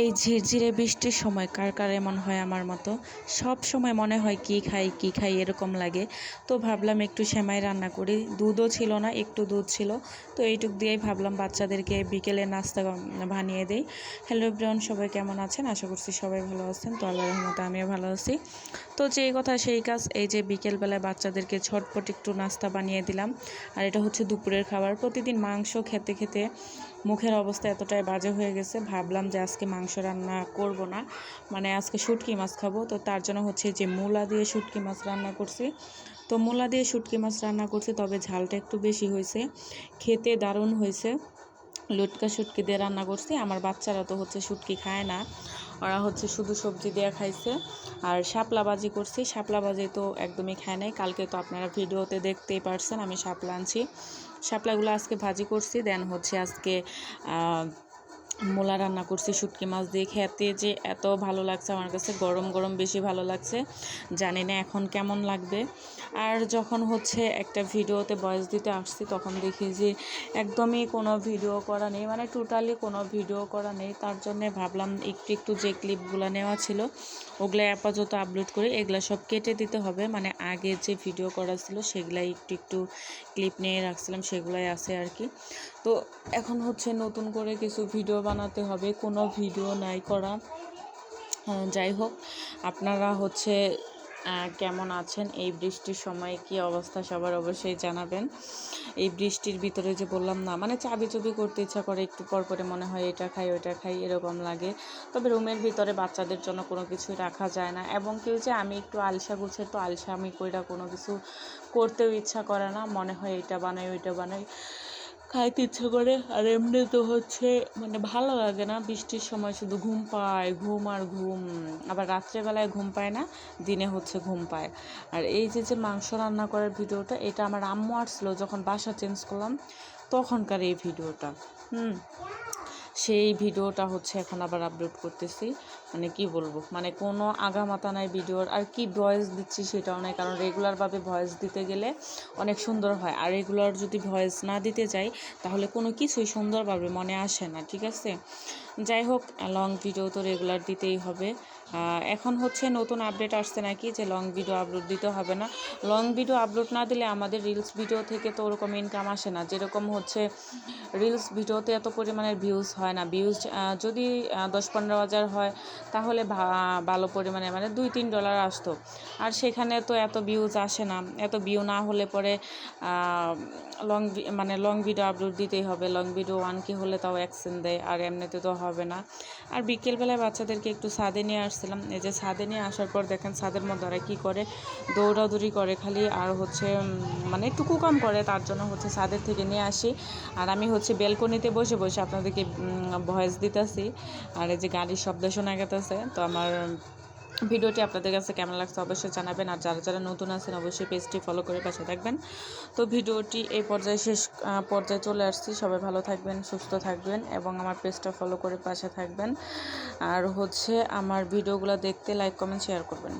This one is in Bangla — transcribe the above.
এই ঝিরঝিরে বৃষ্টির সময়, কার কার এমন হয় আমার মতো? সব সময় মনে হয় কি খাই কি খাই এরকম লাগে। তো ভাবলাম একটু সেমাই রান্না করি। দুধও ছিল না, একটু দুধ ছিল। তো এইটুক দিয়েই ভাবলাম বাচ্চাদেরকে বিকেলে নাস্তা বানিয়ে দেই। হ্যালো ব্রাউন সবাই কেমন আছেন? আশা করছি সবাই ভালো আছেন। তো আল্লাহ রহমতে আমিও ভালো আছি। তো যেই কথা সেই কাজ, এই যে বিকেলবেলায় বাচ্চাদেরকে ছটপট একটু নাস্তা বানিয়ে দিলাম। আর এটা হচ্ছে দুপুরের খাবার। প্রতিদিন মাংস খেতে খেতে মুখের অবস্থা এতটাই বাজে হয়ে গেছে, ভাবলাম যে আজকে মাংস রান্না করব না। মানে আজকে শুটকি মাছ খাব, তো তার জন্য হচ্ছে যে মূলা দিয়ে শুটকি মাছ রান্না করছি। তো মূলা দিয়ে শুটকি মাছ রান্না করছি, তবে ঝালটা একটু বেশি হয়েছে। খেতে দারুণ হয়েছে। লুটকা শুটকি দিয়ে রান্না করছি, আমার বাচ্চারা তো হচ্ছে শুটকি খায় না। ওরা হচ্ছে শুধু সবজি দিয়ে খাইছে। আর শাপলা বাজি করছি। শাপলা তো একদমই খায় নাই। কালকে তো আপনারা ভিডিওতে দেখতেই পারছেন, আমি শাপলা আনছি। শাপলাগুলো আজকে ভাজি করছি। দেন হচ্ছে আজকে মূলা রান্না করছি, শুটকি মাছ দিয়ে। খেতে যে এত ভালো লাগছে আমার কাছে, গরম গরম বেশি ভালো লাগছে। জানি না এখন কেমন লাগবে। আর যখন হচ্ছে একটা ভিডিওতে বয়স দিতে আসছি, তখন দেখি যে একদমই কোনো ভিডিও করা নেই মানে টোটালি কোনো ভিডিও করা নেই। তার জন্যে ভাবলাম একটু একটু যে ক্লিপগুলো নেওয়া ছিল ওগুলো আপাতত আপলোড করে। এগুলো সব কেটে দিতে হবে মানে আগে যে ভিডিও করা ছিল, সেগুলাই একটু একটু ক্লিপ নিয়ে রাখছিলাম, সেগুলাই আছে আর কি। তো এখন হচ্ছে নতুন করে কিছু ভিডিও বানাতে হবে, কোনো ভিডিও নাই করা। যাই হোক, আপনারা হচ্ছে কেমন আছেন, এই বৃষ্টির সময় কি অবস্থা সবার অবশ্যই জানাবেন। এই বৃষ্টির ভিতরে যে বললাম না মানে চাবি চবি করতে ইচ্ছা করে, একটু পর পরে মনে হয় এটা খাই, ওইটা খাই, এরকম লাগে। তবে রুমের ভিতরে বাচ্চাদের জন্য কোনো কিছুই রাখা যায় না, এবং কেউ যে আমি একটু আলসা গুছে, তো আলসা আমি কইরা কোনো কিছু করতেও ইচ্ছা করে না, মনে হয় এটা বানাই, ওইটা বানাই। খাইতে ইচ্ছে করে, আর এমনি তো হচ্ছে মানে ভালো লাগে না। বৃষ্টির সময় শুধু ঘুম পায়, ঘুম আর ঘুম। আবার রাত্রেবেলায় ঘুম পায় না, দিনে হচ্ছে ঘুম পায়। আর এই যে যে মাংস রান্না করার ভিডিওটা, এটা আমার আম্মু আসলো যখন বাসা চেঞ্জ করলাম, তখনকার এই ভিডিওটা। হুম। সেই ভিডিওটা হচ্ছে এখন আবার আপলোড করতেছি। মানে কি বলব? মানে কোনো আগামাতা নাই ভিডিওর। আর কি ভয়েস দিচ্ছি সেটাও নাই, কারণ রেগুলারভাবে ভয়েস দিতে গেলে অনেক সুন্দর হয়। আর রেগুলার যদি ভয়েস না দিতে যাই, তাহলে কোনো কিছুই সুন্দরভাবে মনে আসে না, ঠিক আছে? যাই হোক লং ভিডিও তো রেগুলার দিতেই হবে। এখন হচ্ছে নতুন আপডেট আসছে নাকি যে লং ভিডিও আপলোড দিতে হবে না। লং ভিডিও আপলোড না দিলে আমাদের রিলস ভিডিও থেকে তো ওরকম ইনকাম আসে না। যেরকম হচ্ছে রিলস ভিডিওতে এত পরিমাণের ভিউজ হয় না। ভিউজ যদি দশ পনেরো হাজার হয়, তাহলে ভালো পরিমাণে মানে দুই তিন ডলার আসতো। আর সেখানে তো এত ভিউজ আসে না। এত ভিউ না হলে পরে লং মানে লং ভিডিও আপলোড দিতেই হবে। লং ভিডিও ওয়ান কে হলে তাও অ্যাকশন দেয়, আর এমনিতে তো হবে না। আর বিকেলবেলায় বাচ্চাদেরকে একটু ছাদে নিয়ে আসছিলাম। এই যে ছাদে নিয়ে আসার পর দেখেন ছাদের মধ্যে ওরা কী করে? দৌড়াদৌড়ি করে খালি আর হচ্ছে মানে একটু কাম করে, তার জন্য হচ্ছে ছাদের থেকে নিয়ে আসি। আর আমি হচ্ছে বেলকনিতে বসে বসে আপনাদেরকে ভয়েস দিতেছি। আর এই যে গাড়ির শব্দ শোনা গেতেছে। তো আমার ভিডিওটি আপনাদের কাছে কেমন লাগছে অবশ্যই জানাবেন, আর যারা যারা নতুন আছেন অবশ্যই পেজটি ফলো করে পাশে থাকবেন। তো ভিডিওটি এই পর্যায়ে শেষ পর্যায়ে চলে আসছি। সবাই ভালো থাকবেন, সুস্থ থাকবেন এবং আমার পেজটা ফলো করে পাশে থাকবেন। আর হচ্ছে আমার ভিডিওগুলো দেখতে লাইক কমেন্ট শেয়ার করবেন।